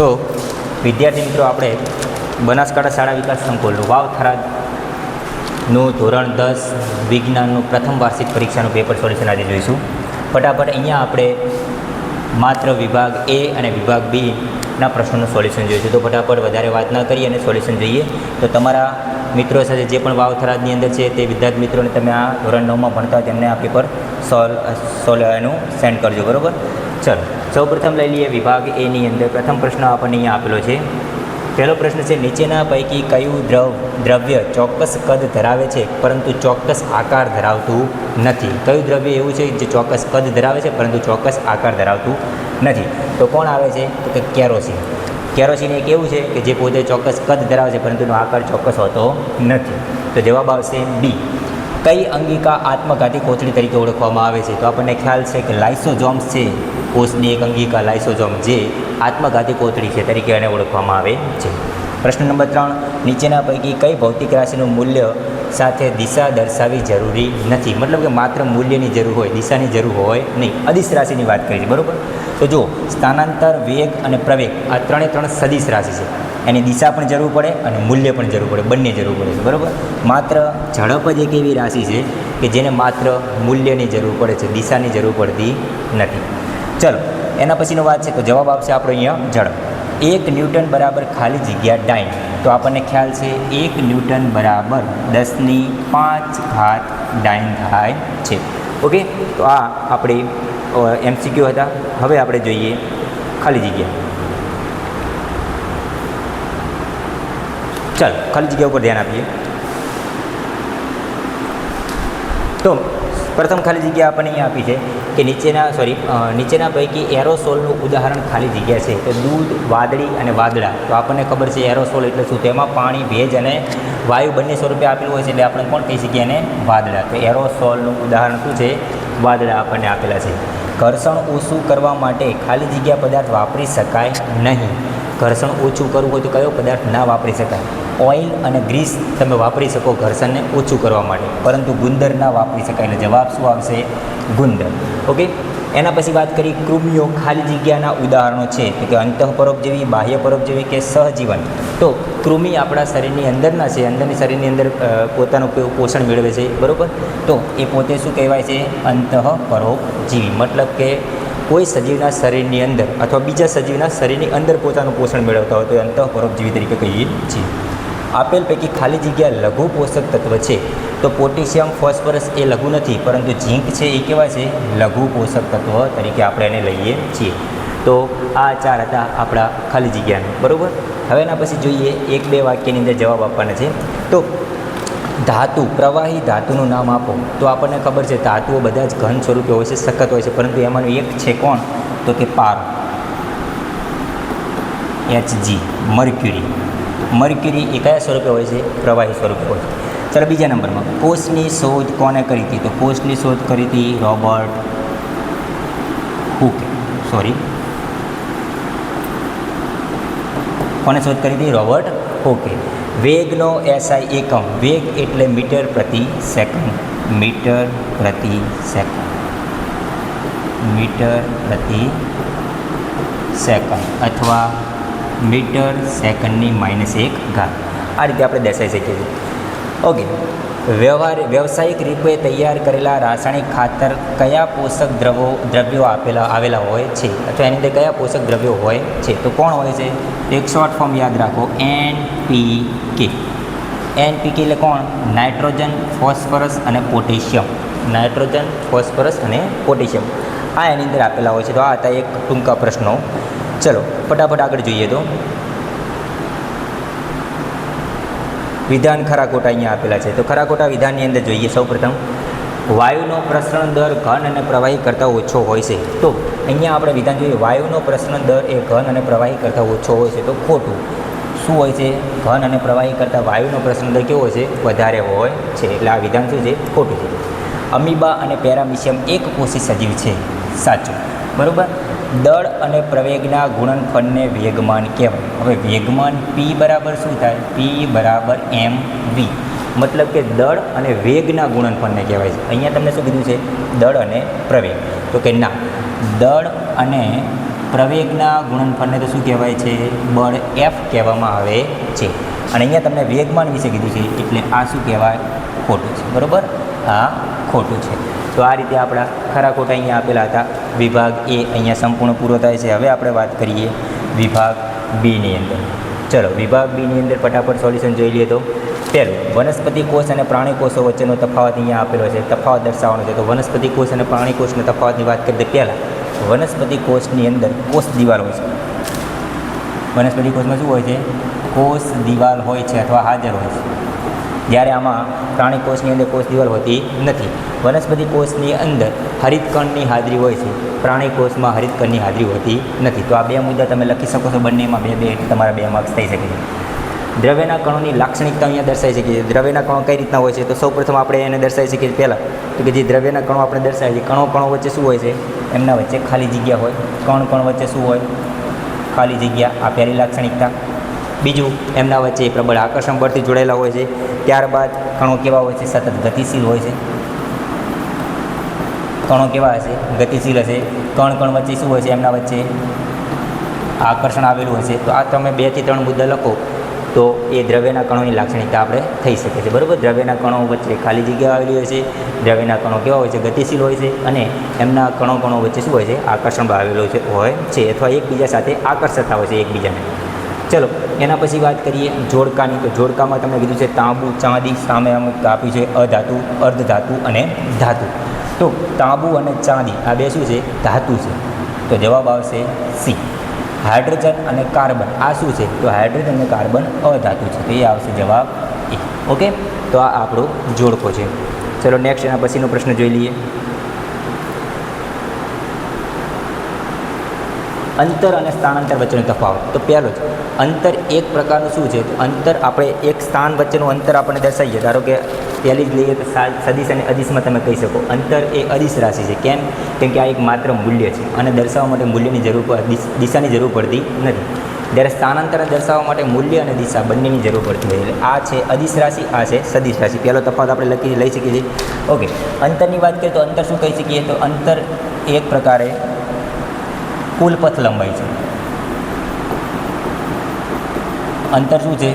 તો વિદ્યાર્થી મિત્રો, આપણે બનાસકાંઠા શાળા વિકાસ સંકુલનું વાવ થરાદનું ધોરણ દસ વિજ્ઞાનનું પ્રથમ વાર્ષિક પરીક્ષાનું પેપર સોલ્યુશન આજે જોઈશું. ફટાફટ અહીંયા આપણે માત્ર વિભાગ એ અને વિભાગ બીના પ્રશ્નોનું સોલ્યુશન જોઈશું. તો ફટાફટ વધારે વાત ન કરી અને સોલ્યુશન જોઈએ. તો તમારા મિત્રો સાથે જે પણ વાવ થરાદની અંદર છે તે વિદ્યાર્થી મિત્રોને તમે આ ધોરણ નવમાં ભણતા હોય તેમને આ પેપર સોલ્વ સોલ્વ એનું સેન્ડ કરજો, બરાબર? ચલો, સૌપ્રથમ લઈ લઈએ વિભાગ એની અંદર. પ્રથમ પ્રશ્ન આપણને અહીંયા આપેલો છે. પહેલો પ્રશ્ન છે, નીચેના પૈકી કયું દ્રવ, દ્રવ્ય ચોક્કસ કદ ધરાવે છે, પરંતુ ચોક્કસ આકાર ધરાવતું નથી? કયું દ્રવ્ય એવું છે જે ચોક્કસ કદ ધરાવે છે, પરંતુ ચોક્કસ આકાર ધરાવતું નથી? તો કોણ આવે છે? તો કે કેરોસીન. કેરોસીન એક એવું છે કે જે પોતે ચોક્કસ કદ ધરાવે છે, પરંતુ એનો આકાર ચોક્કસ હોતો નથી. તો જવાબ આવશે બી કઈ અંગિકા આત્મઘાતી કોથળી તરીકે ઓળખવામાં આવે છે? તો આપણને ખ્યાલ છે કે લાઇસોઝોમ્સ છે. કોષની એક અંગિકા લાઇસોઝોમ જે આત્મઘાતી કોથળી છે તરીકે એને ઓળખવામાં આવે છે. પ્રશ્ન નંબર ત્રણ, નીચેના પૈકી કઈ ભૌતિક રાશિનું મૂલ્ય સાથે દિશા દર્શાવવી જરૂરી નથી? મતલબ કે માત્ર મૂલ્યની જરૂર હોય, દિશાની જરૂર હોય નહીં. અદિશ રાશિની વાત કરી છે, બરાબર? તો જો સ્થાનાંતર, વેગ અને પ્રવેગ આ ત્રણે ત્રણ સદિશ રાશિ છે. એની દિશા પણ જરૂર પડે અને મૂલ્ય પણ જરૂર પડે, બંને જરૂર પડે છે, બરાબર? માત્ર ઝડપ જ એક એવી રાશિ છે કે જેને માત્ર મૂલ્યની જરૂર પડે છે, દિશાની જરૂર પડતી નથી. ચલો, એના પછીનો વાત છે, તો જવાબ આપશે આપણો અહીંયા ઝડપ. એક ન્યૂટન બરાબર ખાલી જગ્યા ડાઇન. તો આપણને ખ્યાલ છે, એક ન્યૂટન બરાબર દસની પાંચ ઘાત ડાઇન થાય છે. ઓકે? તો આ આપણે એમસીક્યુ હતા. હવે આપણે જોઈએ ખાલી જગ્યા. ચાલ, ખાલી જગ્યા ઉપર ધ્યાન આપીએ. તો, પ્રથમ ખાલી જગ્યા આપણને અહીંયા આપી છે કે નીચેના સોરી નીચેના પૈકી એરોસોલનું ઉદાહરણ ખાલી જગ્યા છે. તો દૂધ, વાદળી અને વાદળા. તો આપણને ખબર છે એરોસોલ એટલે શું? તેમાં પાણી, ભેજ અને વાયુ બંને સ્વરૂપે આપેલું હોય છે એટલે આપણે કોણ કહી શકીએ એને? વાદળા. તો એરોસોલનું ઉદાહરણ શું છે? વાદળા આપણને આપેલા છે. ઘર્ષણ ઓછું કરવા માટે ખાલી જગ્યા પદાર્થ વાપરી શકાય નહીં. ઘર્ષણ ઓછું કરવું હોય તો કયો પદાર્થ ના વાપરી શકાય? ઓઇલ અને ગ્રીસ તમે વાપરી શકો ઘર્ષણને ઓછું કરવા માટે. પરંતુ ગુંદર ના વાપરી શકાય. એટલે જવાબ શું આવશે? ગુંદર. ઓકે? એના પછી વાત કરી કૃમિઓ ખાલી જગ્યાના ઉદાહરણો છે. કે અંતઃપરોપજીવી બાહ્ય પરોપજીવી કે સહજીવન. તો કૃમિ આપણા શરીરની અંદરના છે. અંદરની શરીરની અંદર પોતાનું પોષણ મેળવે છે. બરાબર? તો એ પોતે શું કહેવાય છે? અંતઃપરોપજીવી મતલબ કે કોઈ સજીવના શરીરની અંદર અથવા બીજા સજીવના શરીરની અંદર પોતાનું પોષણ મેળવતા હોય તો એ અંતઃપરોપજીવી તરીકે કહીએ છીએ. આપેલ પૈકી ખાલી જગ્યા લઘુ પોષક તત્વ છે. તો પોટેશિયમ, ફોસ્ફરસ એ લઘુ નથી, પરંતુ ઝીંક છે એ કેવા છે? લઘુ પોષક તત્વ તરીકે આપણે એને લઈએ છીએ. તો આ ચાર હતા આપણા ખાલી જગ્યાના. બરાબર? હવેના પછી જોઈએ એક બે વાક્યની અંદર જવાબ આપવાના છે. તો ધાતુ, પ્રવાહી ધાતુનું નામ આપો. તો આપણને ખબર છે, ધાતુઓ બધા જ ઘન સ્વરૂપે હોય છે, સખત હોય છે, પરંતુ એમાંનું એક છે કોણ? તો કે પારો. એચજી મર્ક્યુરી મર્ક્યુરી એ કયા સ્વરૂપે હોય છે? પ્રવાહી સ્વરૂપે હોય છે. ચાલો બીજા નંબરમાં, કોષની શોધ કોને કરી હતી? તો કોષની શોધ કરી હતી રોબર્ટ હુકે. સોરી કોને શોધ કરી હતી? રોબર્ટ હુકે. વેગનો એસઆઈ એકમ, વેગ એટલે મીટર પ્રતિ સેકન્ડ, મીટર પ્રતિ સેકન્ડ, મીટર પ્રતિ સેકન્ડ અથવા મીટર સેકન્ડની માઇનસ એક ઘાત. આ રીતે આપણે દર્શાવી શકીએ છીએ. ઓકે. વ્યવહાર, વ્યવસાયિક રૂપે તૈયાર કરેલા રાસાયણિક ખાતર કયા પોષક દ્રવો, દ્રવ્યો આપેલા, આવેલા હોય છે? અથવા એની અંદર કયા પોષક દ્રવ્યો હોય છે? તો કોણ હોય છે? એક શોર્ટ ફોર્મ યાદ રાખો. એન પી કે એન પી કે એટલે કોણ? નાઇટ્રોજન ફોસ્ફરસ અને પોટેશિયમ નાઇટ્રોજન ફોસ્ફરસ અને પોટેશિયમ આ એની અંદર આપેલા હોય છે. તો આ હતા એક ટૂંકા પ્રશ્નો. ચલો, ફટાફટ આગળ જોઈએ તો. વિધાન ખરાકોટા અહીંયા આપેલા છે. તો ખરાકોટા વિધાનની અંદર જોઈએ સૌપ્રથમ, વાયુનો પ્રસરણ દર ઘન અને પ્રવાહી કરતાં ઓછો હોય છે. તો અહીંયા આપણે વિધાન જોઈએ, વાયુનો પ્રસરણ દર એ ઘન અને પ્રવાહી કરતાં ઓછો હોય છે. તો ખોટું. શું હોય છે? ઘન અને પ્રવાહી કરતાં વાયુનો પ્રસરણ દર કેવો હોય છે? વધારે હોય છે. એટલે આ વિધાન શું છે? ખોટું છે. અમીબા અને પેરામિશિયમ એક કોષી સજીવ છે. સાચું. બરાબર? દળ અને પ્રવેગના ગુણનફળને વેગમાન કહેવાય. હવે વેગમાન પી બરાબર શું થાય? પી બરાબર એમ વી મતલબ કે દળ અને વેગના ગુણનફળને કહેવાય છે. અહીંયા તમને શું કીધું છે? દળ અને પ્રવેગ. તો કે ના, દળ અને પ્રવેગના ગુણનફળને તો શું કહેવાય છે? બળ એફ કહેવામાં આવે છે. અને અહીંયા તમને વેગમાન વિશે કીધું છે, એટલે આ શું કહેવાય? ખોટું છે. બરાબર? આ ખોટું છે. તો આ રીતે આપણા ખરા ખોટા અહીંયા આપેલા હતા. વિભાગ એ અહીંયા સંપૂર્ણ પૂરો થાય છે. હવે આપણે વાત કરીએ વિભાગ બીની અંદર. ચલો, વિભાગ બીની અંદર ફટાફટ સોલ્યુશન જોઈ લઈએ તો. પહેલું, વનસ્પતિ કોષ અને પ્રાણી કોષો વચ્ચેનો તફાવત અહીંયા આપેલો છે. તફાવત દર્શાવવાનો છે. તો વનસ્પતિ કોષ અને પ્રાણી કોષના તફાવતની વાત કરીએ પહેલાં. વનસ્પતિ કોષની અંદર કોષ દિવાલ હોય છે. વનસ્પતિ કોષમાં શું હોય છે? કોષ દિવાલ હોય છે અથવા હાજર હોય છે. જ્યારે આમાં પ્રાણી કોષની અંદર કોષ દિવાલ હોતી નથી. વનસ્પતિ કોષની અંદર હરિતકણની હાજરી હોય છે. પ્રાણી કોષમાં હરિતકણની હાજરી હોતી નથી. તો આ બે મુદ્દા તમે લખી શકો છો બંનેમાં બે બે તમારા બે માર્ક્સ થઈ શકે છે. દ્રવ્યના કણોની લાક્ષણિકતા અહીંયા દર્શાવી શકીએ દ્રવ્યના કણો કઈ રીતના હોય છે? તો સૌપ્રથમ આપણે એને દર્શાવી શકીએ પહેલાં. તો કે જે દ્રવ્યના કણો આપણે દર્શાવીએ છીએ કણો કણો વચ્ચે શું હોય છે? એમના વચ્ચે ખાલી જગ્યા હોય. કણ કણ વચ્ચે શું હોય? ખાલી જગ્યા, આ પહેલી લાક્ષણિકતા. બીજું, એમના વચ્ચે પ્રબળ આકર્ષણ બળથી જોડાયેલા હોય છે. ત્યારબાદ કણો કેવા હોય છે? સતત ગતિશીલ હોય છે. કણો કેવા હશે? ગતિશીલ હશે. કણ કણ વચ્ચે શું હોય છે? એમના વચ્ચે આકર્ષણ આવેલું હશે તો આ તમે બેથી ત્રણ મુદ્દા લખો, તો એ દ્રવ્યના કણોની લાક્ષણિકતા આપણે થઈ શકે છે. બરાબર? દ્રવ્યના કણો વચ્ચે ખાલી જગ્યા આવેલી હોય છે. દ્રવ્યના કણો કેવા હોય છે? ગતિશીલ હોય છે. અને એમના કણો કણો વચ્ચે શું હોય છે? આકર્ષણ આવેલું છે, હોય છે. અથવા એકબીજા સાથે આકર્ષતા હોય છે એકબીજાને. ચલો એના પછી વાત કરીએ જોડકાની. તો જોડકામાં તમને કીધું છે તાંબુ, ચાંદી સામે અમુક આપ્યું છે, અધાતુ, અર્ધધાતુ અને ધાતુ. તો તાંબુ અને ચાંદી, આ બે શું છે? ધાતુ છે. તો જવાબ આવશે સી. હાઇડ્રોજન અને કાર્બન. આ શું છે? તો હાઇડ્રોજન અને કાર્બન અધાતુ છે. તો એ આવશે જવાબ એ. ઓકે? તો આ આપણો જોડકો છે. ચલો નેક્સ્ટ એના પછીનો પ્રશ્ન જોઈ લઈએ. અંતર અને સ્થાનાંતર વચ્ચેનો તફાવત. તો પહેલો જ, અંતર એક પ્રકારનું શું છે? અંતર આપણે એક સ્થાન વચ્ચેનું અંતર આપણને દર્શાવીએ. ધારો કે પહેલી જ લઈએ તો સદિશ અને અદિશમાં તમે કહી શકો. અંતર એ અદિશ રાશિ છે. કેમ? કેમ કે આ એક માત્ર મૂલ્ય છે અને દર્શાવવા માટે મૂલ્યની જરૂર દિશાની જરૂર પડતી નથી. જ્યારે સ્થાનાંતર દર્શાવવા માટે મૂલ્ય અને દિશા બંનેની જરૂર પડતી હોય એટલે આ છે અદિશ રાશિ, આ છે સદિશ રાશિ. પહેલો તફાવત આપણે લખી, લઈ શકીએ છીએ. ઓકે. અંતરની વાત કરીએ તો અંતર શું કહી શકીએ? તો અંતર એક પ્રકારે કુલ પથ લંબાઈ છે. અંતર શું છે?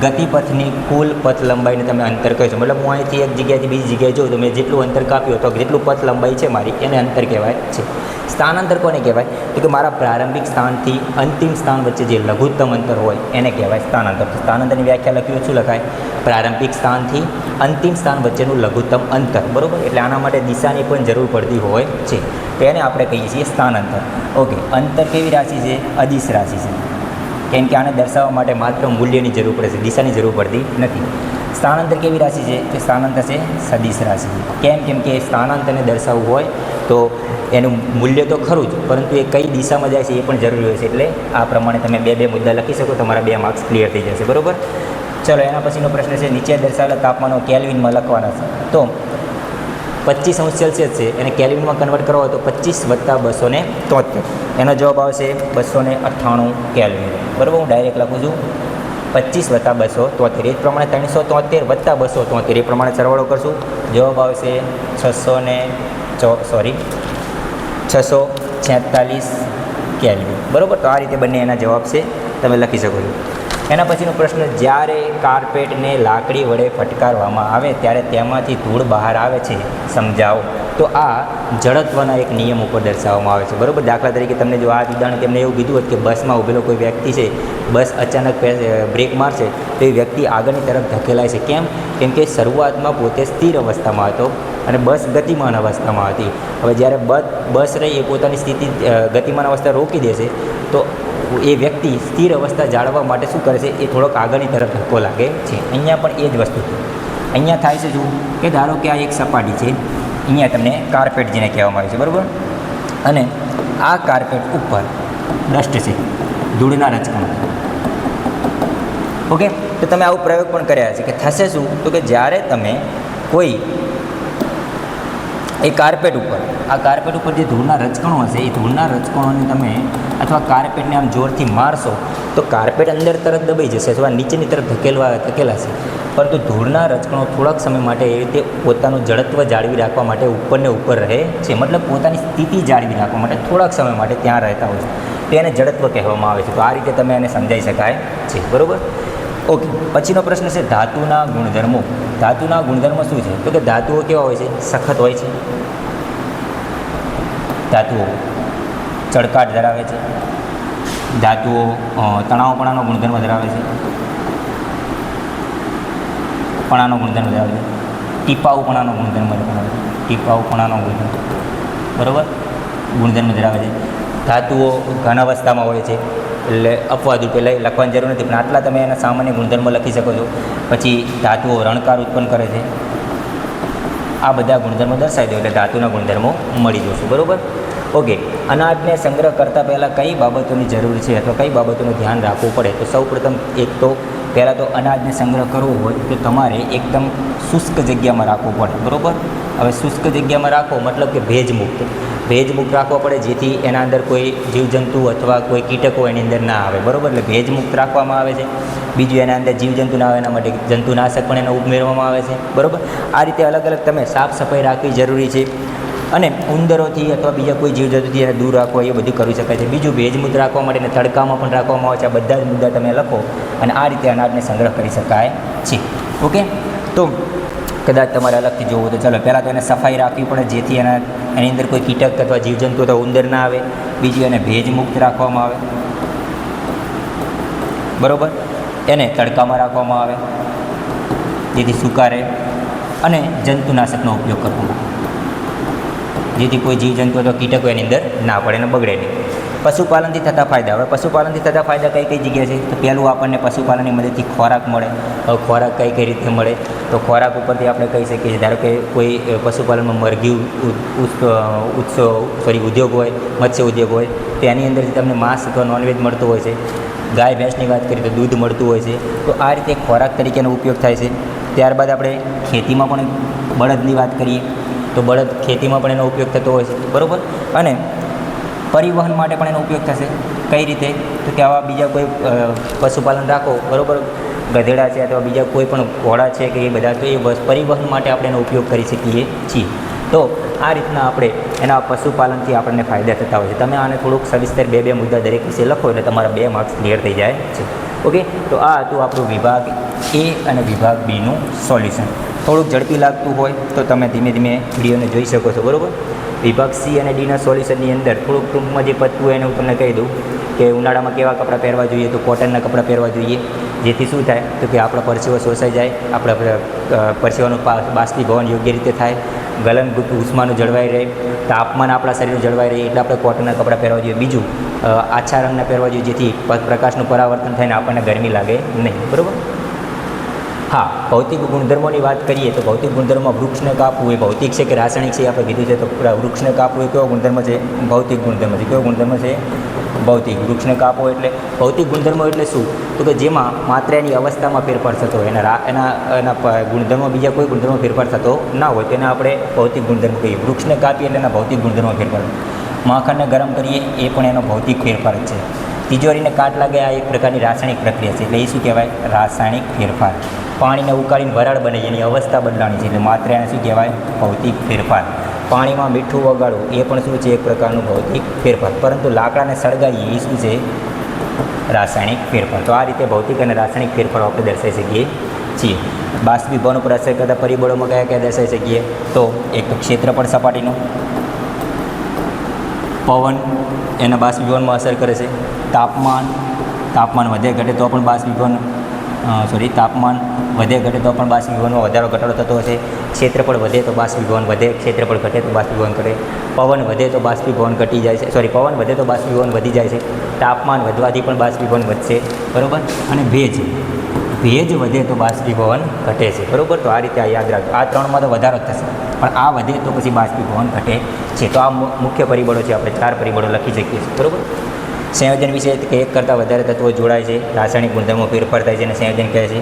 ગતિપથની કુલ પથ લંબાઈને તમે અંતર કહો છો. મતલબ હું અહીંથી એક જગ્યાએથી બીજી જગ્યાએ જોઉં તો મેં જેટલું અંતર કાપ્યું તો જેટલું પથ લંબાઈ છે મારી, એને અંતર કહેવાય છે. સ્થાનાંતર કોને કહેવાય? તો કે મારા પ્રારંભિક સ્થાનથી અંતિમ સ્થાન વચ્ચે જે લઘુત્તમ અંતર હોય, એને કહેવાય સ્થાનાંતર. તો સ્થાનાંતરની વ્યાખ્યા લખ્યું શું લખાય? પ્રારંભિક સ્થાનથી અંતિમ સ્થાન વચ્ચેનું લઘુત્તમ અંતર. બરાબર? એટલે આના માટે દિશાની પણ જરૂર પડતી હોય છે. તો એને આપણે કહીએ છીએ સ્થાનાંતર. ઓકે, અંતર કેવી રાશિ છે? અદિશ રાશિ છે. કેમ કે આને દર્શાવવા માટે માત્ર મૂલ્યની જરૂર પડે છે, દિશાની જરૂર પડતી નથી. સ્થાનાંતર કેવી રાશિ છે? કે સ્થાનાંતર છે સદિશ રાશિ. કેમ કેમ કે સ્થાનાંતરને દર્શાવવું હોય તો એનું મૂલ્ય તો ખરું જ, પરંતુ એ કઈ દિશામાં જાય છે એ પણ જરૂરી હોય છે. એટલે આ પ્રમાણે તમે બે બે મુદ્દા લખી શકો, તમારા બે માર્ક્સ ક્લિયર થઈ જશે. બરાબર? ચલો, એના પછીનો પ્રશ્ન છે, નીચે દર્શાવેલા તાપમાનો કેલ્વિનમાં લખવાના છે. તો પચીસ અંશ સેલ્સિયસ છે, એને કેલ્વિનમાં કન્વર્ટ કરવો હોય તો પચીસ વત્તા બસો ને તોતેર એનો જવાબ આવશે બસો ને અઠ્ઠાણું કેલ્વિન. બરાબર, હું ડાયરેક્ટ લખું છું. પચીસ વત્તા બસો તોતેર એ જ પ્રમાણે ત્રણસો તોતેર વત્તા બસો તોતેર એ પ્રમાણે સરવાળો કરશું. જવાબ આવશે છસો ને સોરી છસો છેતાલીસ કેલ્વિન. બરાબર, તો આ રીતે બંને એના જવાબ છે. તમે લખી શકો છો. એના પછીનો પ્રશ્ન, જ્યારે કાર્પેટને લાકડી વડે ફટકારવામાં આવે ત્યારે તેમાંથી ધૂળ બહાર આવે છે, સમજાવો. તો આ જડત્વના એક નિયમ ઉપર દર્શાવવામાં આવે છે. બરાબર? દાખલા તરીકે તમને જો આ ઉદાહરણ તેમને એવું કીધું હોત કે બસમાં ઊભેલો કોઈ વ્યક્તિ છે, બસ અચાનક બ્રેક મારશે, તો એ વ્યક્તિ આગળની તરફ ધકેલાય છે. કેમ? કેમ કે શરૂઆતમાં પોતે સ્થિર અવસ્થામાં હતો અને બસ ગતિમાન અવસ્થામાં હતી. હવે જ્યારે બસ રહી, એ પોતાની સ્થિતિ ગતિમાન અવસ્થા રોકી દેશે, તો એ વ્યક્તિ સ્થિર અવસ્થા જાળવવા માટે શું કરે છે? એ થોડોક આગળની તરફ ધક્કો લાગે છે. અહીંયા પણ એ જ વસ્તુ અહીંયા થાય છે શું કે ધારો કે આ એક સપાટી છે. અહીંયા તમને કાર્પેટ જેને કહેવામાં આવે છે, બરાબર? અને આ કાર્પેટ ઉપર ડસ્ટ છે, ધૂળના રચકણો. ઓકે તો તમે આવો પ્રયોગ પણ કર્યા છે કે થશે શું? તો કે જ્યારે તમે કોઈ એ કાર્પેટ ઉપર આ કાર્પેટ ઉપર જે ધૂળના રચકણો હશે, એ ધૂળના રચકણોને તમે અથવા કાર્પેટને આમ જોરથી મારશો, તો કાર્પેટ અંદર તરત દબાઈ જશે અથવા નીચેની તરફ ધકેલવા, ધકેલાશે. પરંતુ ધૂળના રચકણો થોડાક સમય માટે એ રીતે પોતાનું જડત્વ જાળવી રાખવા માટે ઉપરને ઉપર રહે છે. મતલબ પોતાની સ્થિતિ જાળવી રાખવા માટે થોડાક સમય માટે ત્યાં રહેતા હોય છે. તેને જડત્વ કહેવામાં આવે છે. તો આ રીતે તમે એને સમજાઈ શકાય છે. બરાબર? ઓકે પછીનો પ્રશ્ન છે ધાતુના ગુણધર્મો. ધાતુના ગુણધર્મો શું છે? તો કે ધાતુઓ કેવા હોય છે? સખત હોય છે. ધાતુઓ ચળકાટ ધરાવે છે. ધાતુઓ તણાવપણાનો ગુણધર્મ ધરાવે છે. પણાનો ગુણધર્મ ધરાવે છે. ટીપાઉપણાનો ગુણધર્મ ધરાવે છે. ટીપાઉપણાનો ગુણધર્મ. બરાબર? ગુણધર્મ ધરાવે છે. ધાતુઓ ઘન અવસ્થામાં હોય છે. એટલે અપવાદ રૂપે લઈ, લખવાની જરૂર નથી. પણ આટલા તમે એના સામાન્ય ગુણધર્મ લખી શકો છો. પછી ધાતુઓ રણકાર ઉત્પન્ન કરે છે. આ બધા ગુણધર્મો દર્શાવી દો. એટલે ધાતુના ગુણધર્મો મળી જશે. બરાબર? ઓકે, અનાજને સંગ્રહ કરતાં પહેલાં કઈ બાબતોની જરૂર છે અથવા કઈ બાબતોનું ધ્યાન રાખવું પડે? તો સૌપ્રથમ એક તો, પહેલાં તો અનાજને સંગ્રહ કરવો હોય તો તમારે એકદમ શુષ્ક જગ્યામાં રાખવું પડે, બરાબર? હવે શુષ્ક જગ્યામાં રાખો મતલબ કે ભેજમુક્ત. ભેજમુક્ત રાખવો પડે જેથી એના અંદર કોઈ જીવજંતુ અથવા કોઈ કીટકો એની અંદર ના આવે, બરાબર? એટલે ભેજમુક્ત રાખવામાં આવે છે. બીજું એના અંદર જીવજંતુ ના આવે, એના માટે જંતુનાશક પણ એને ઉમેરવામાં આવે છે, બરાબર? આ રીતે અલગ અલગ તમે સાફ સફાઈ રાખવી જરૂરી છે. અને ઉંદરોથી અથવા બીજા કોઈ જીવજંતુથી એને દૂર રાખવા એ બધું કરી શકાય છે. બીજું ભેજમૂત રાખવા માટે અને તડકામાં પણ રાખવામાં આવે છે. આ બધા જ મુદ્દા તમે લખો અને આ રીતે અનાજને સંગ્રહ કરી શકાય છે. ઓકે? તો કદાચ તમારે અલગથી જોવું તો ચલો, પહેલાં તો એને સફાઈ રાખવી પડે, જેથી એના, એની અંદર કોઈ કીટક અથવા જીવજંતુ અથવા ઉંદર ના આવે. બીજું એને ભેજમુક્ત રાખવામાં આવે. બરાબર? એને તડકામાં રાખવામાં આવે, જેથી સુકારે અને જંતુનાશકનો ઉપયોગ કરવામાં આવે જેથી કોઈ જીવજંતુ અથવા કીટકો એની અંદર ના પડે અને બગડે નહીં. પશુપાલનથી થતા ફાયદા. હવે પશુપાલનથી થતા ફાયદા કઈ કઈ જગ્યાએ છે? તો પહેલું આપણને પશુપાલનની મદદથી ખોરાક મળે. હવે ખોરાક કઈ કઈ રીતે મળે? તો ખોરાક ઉપરથી આપણે કહી શકીએ છીએ, ધારો કે કોઈ પશુપાલનમાં મરઘી ઉત્સવ સોરી ઉદ્યોગ હોય, મત્સ્ય ઉદ્યોગ હોય, તો એની અંદરથી તમને માંસ અથવા નોનવેજ મળતું હોય છે. ગાય, ભેંસની વાત કરીએ તો દૂધ મળતું હોય છે. તો આ રીતે ખોરાક તરીકેનો ઉપયોગ થાય છે. ત્યારબાદ આપણે ખેતીમાં પણ બળદની વાત કરીએ. તો બળદ ખેતીમાં પણ એનો ઉપયોગ થતો હોય છે, બરાબર? અને પરિવહન માટે પણ એનો ઉપયોગ થશે. કઈ રીતે? તો કે આવા બીજા કોઈ પશુપાલન રાખો, બરાબર? ગધેડા છે અથવા બીજા કોઈ પણ ઘોડા છે કે એ બધા, તો એ પરિવહન માટે આપણે એનો ઉપયોગ કરી શકીએ છીએ. તો આ રીતના આપણે એના પશુપાલનથી આપણને ફાયદા થતા હોય છે. તમે આને થોડુંક સવિસ્તર બે બે મુદ્દા દરેક વિશે લખો એટલે તમારા બે માર્ક્સ ક્લિયર થઈ જાય છે. ઓકે? તો આ હતું આપણું વિભાગ એ અને વિભાગ બીનું સોલ્યુશન. થોડુંક ઝડપી લાગતું હોય તો તમે ધીમે ધીમે વિડીયોને જોઈ શકો છો, બરાબર? વિભાગ સી અને ડીના સોલ્યુશનની અંદર થોડુંક ટૂંકમાં જે પતવું હોય એને હું તમને કહી દઉં કે ઉનાળામાં કેવા કપડાં પહેરવા જોઈએ તો કોટનના કપડાં પહેરવા જોઈએ. જેથી શું થાય? તો કે આપણા પરસેવો શોષાઈ જાય, આપણા પરસેવાનું બાષ્પીભવન યોગ્ય રીતે થાય, ગલન ઉષ્માનું જળવાઈ રહે, તાપમાન આપણા શરીરનું જળવાઈ રહે એટલે આપણે કોટનના કપડાં પહેરવા જોઈએ. બીજું આછા રંગના પહેરવા જોઈએ જેથી પ્રકાશનું પરાવર્તન થઈને આપણને ગરમી લાગે નહીં, બરાબર? હા, ભૌતિક ગુણધર્મોની વાત કરીએ તો ભૌતિક ગુણધર્મો વૃક્ષને કાપવું એ ભૌતિક છે કે રાસાયણિક છે આપણે કીધું છે તો વૃક્ષને કાપવું એ કેવો ગુણધર્મ છે? ભૌતિક ગુણધર્મ છે. કેવો ગુણધર્મ છે? ભૌતિક. વૃક્ષને કાપો એટલે ભૌતિક ગુણધર્મો એટલે શું? તો કે જેમાં માત્ર એની અવસ્થામાં ફેરફાર થતો હોય. એના એના એના ગુણધર્મો, બીજા કોઈ ગુણધર્મો ફેરફાર થતો ના હોય. તેને આપણે ભૌતિક ગુણધર્મ કહીએ. વૃક્ષને કાપીએ એટલે એના ભૌતિક ગુણધર્મો ફેરફાર માખણને ગરમ કરીએ એ પણ એનો ભૌતિક ફેરફાર જ છે. તિજોરીને કાટ લાગે, આ એક પ્રકારની રાસાયણિક પ્રક્રિયા છે. એટલે એ શું કહેવાય? રાસાયણિક ફેરફાર. પાણીને ઉકાળીને વરાળ બને છે, એની અવસ્થા બદલાણી છે. એટલે માત્ર એને શું કહેવાય? ભૌતિક ફેરફાર. પાણીમાં મીઠું વગાડવું એ પણ શું છે? એક પ્રકારનું ભૌતિક ફેરફાર. પરંતુ લાકડાને સળગાવીએ, એ શું છે? રાસાયણિક ફેરફાર. તો આ રીતે ભૌતિક અને રાસાયણિક ફેરફારો આપણે દર્શાવી શકીએ છીએ. બાષ્પીભવન ઉપર અસર કરતા પરિબળોમાં કયા કયા દર્શાવી શકીએ? તો એક તો ક્ષેત્રફળ સપાટીનું પવન એના બાષ્પીભવનમાં અસર કરે છે. તાપમાન તાપમાન વધે ઘટે તો પણ બાષ્પીભવન સોરી તાપમાન વધે ઘટે તો પણ બાષ્પીભવનમાં વધારો ઘટાડો થતો હશે ક્ષેત્રફળ વધે તો બાષ્પીભવન વધે, ક્ષેત્રફળ ઘટે તો બાષ્પીભવન ઘટે. પવન વધે તો બાષ્પીભવન ઘટી જાય છે. સોરી પવન વધે તો બાષ્પીભવન વધી જાય છે. તાપમાન વધવાથી પણ બાષ્પીભવન વધશે. બરાબર? અને ભેજ. ભેજ વધે તો બાષ્પીભવન ઘટે છે. બરાબર? તો આ રીતે આ યાદ રાખજો. આ ત્રણમાં તો વધારો થશે. પણ આ વધે તો પછી બાષ્પીભવન ઘટે છે. તો આ મુખ્ય પરિબળો છે. આપણે ચાર પરિબળો લખી શકીએ છીએ. બરાબર? સંયોજન વિશે કે એક કરતાં વધારે તત્વો જોડાય છે. રાસાયણિક ગુણધર્મો ફેરફાર થાય છે અને સંયોજન કહે છે.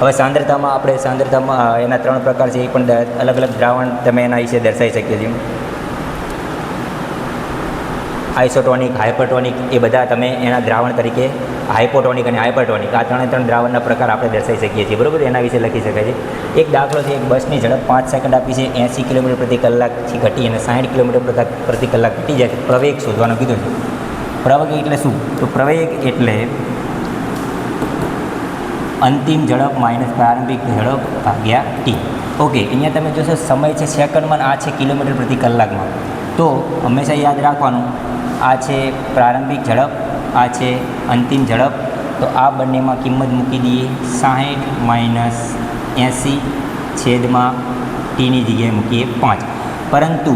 હવે સાંદ્રતામાં આપણે સાંદ્રતામાં એના ત્રણ પ્રકાર છે. એ પણ અલગ અલગ દ્રાવણ તમે એના વિશે દર્શાવી શકીએ છીએ. આઇસોટોનિક, હાઇપરટોનિક એ બધા તમે એના દ્રાવણ તરીકે હાઇપોટોનિક અને હાઇપરટોનિક આ ત્રણે ત્રણ દ્રાવણના પ્રકાર આપણે દર્શાવી શકીએ છીએ. બરાબર? એના વિશે લખી શકાય છે. એક દાખલો છે, એક બસની ઝડપ પાંચ સેકન્ડ આપી છે, એંસી કિલોમીટર પ્રતિ કલાકથી ઘટી અને સાઠ કિલોમીટર પ્રતિ કલાક ઘટી જાય પ્રવેગ શોધવાનું કીધું છે. પ્રવેગ એટલે શું? તો પ્રવેગ એટલે અંતિમ ઝડપ માઇનસ પ્રારંભિક ઝડપ ભાગ્યા ટી. ઓકે, અહીંયા તમે જોશો સમય છે સેકન્ડમાં આ છે કિલોમીટર પ્રતિ કલાકમાં. તો હંમેશા યાદ રાખવાનું આ છે પ્રારંભિક ઝડપ, આ છે અંતિમ ઝડપ. તો આ બંનેમાં કિંમત મૂકી દઈએ સાહીઠ માઇનસ એંસી છેદમાં ટીની જગ્યાએ મૂકીએ પાંચ. પરંતુ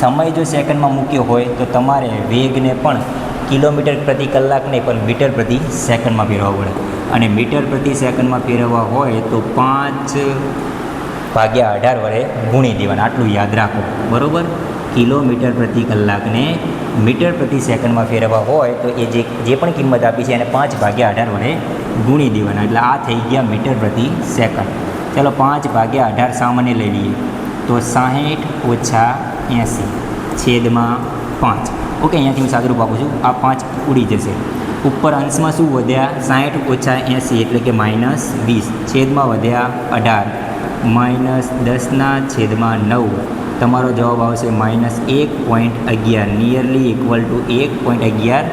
સમય જો સેકન્ડમાં મૂક્યો હોય તો તમારે વેગને પણ કિલોમીટર પ્રતિ કલાક નહીં, પણ મીટર પ્રતિ સેકન્ડમાં ફેરવવા પડે. અને મીટર પ્રતિ સેકન્ડમાં ફેરવવા હોય તો પાંચ ભાગ્યા અઢાર વડે ગુણી દેવાના. આટલું યાદ રાખો. બરાબર? કિલોમીટર પ્રતિ કલાકને મીટર પ્રતિ સેકન્ડમાં ફેરવવા હોય તો એ જે જે પણ કિંમત આપી છે એને પાંચ ભાગ્યા અઢાર વડે ગુણી દેવાના. એટલે આ થઈ ગયા મીટર પ્રતિ સેકન્ડ. ચાલો પાંચ ભાગ્યા અઢાર સામાન્ય લઈ લઈએ. તો સાહીઠ ઓછા એંસી. છેદમાં પાંચ. ઓકે, અહીંયાથી હું સાદરૂપ આપું છું. આ પાંચ ઉડી જશે. ઉપર અંશમાં શું વધ્યા? સાહીઠ ઓછા એંસી એટલે કે માઇનસ વીસ. છેદમાં વધ્યા અઢાર. માઇનસ દસના છેદમાં નવ. તમારો જવાબ આવશે માઇનસ એક પોઈન્ટ અગિયાર નિયરલી ઇક્વલ ટુ એક પોઈન્ટ અગિયાર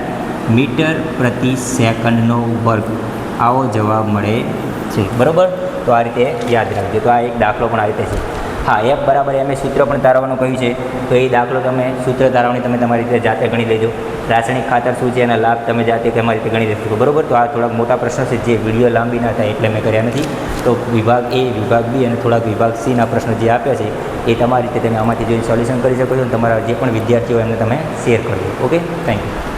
મીટર પ્રતિ સેકન્ડનો વર્ગ. આવો જવાબ મળે છે. બરાબર? તો આ રીતે યાદ રાખજો. તો આ એક દાખલો પણ આ રીતે છે. હા એફ બરાબર એમ સૂત્ર પણ તારવાનું કહ્યું છે. તો એ દાખલો તમે સૂત્ર તારવણી તમે તમારી રીતે જાતે ગણી લેજો. રાસાયણિક ખાતર શું છે, એના લાભ તમે જાતે તમારી રીતે ગણી શકો બરાબર, તો આ થોડાક મોટા પ્રશ્ન છે, જે વીડિયો લાંબી ના થાય એટલે મેં કર્યા નથી. તો વિભાગ એ, વિભાગ બી અને થોડાક વિભાગ સીના પ્રશ્નો જે આપ્યા છે, એ તમારી રીતે તમે આમાંથી જોઈને સોલ્યુશન કરી શકો છો અને તમારા જે પણ વિદ્યાર્થીઓ એમને તમે શેર કરજો ઓકે થેન્ક યુ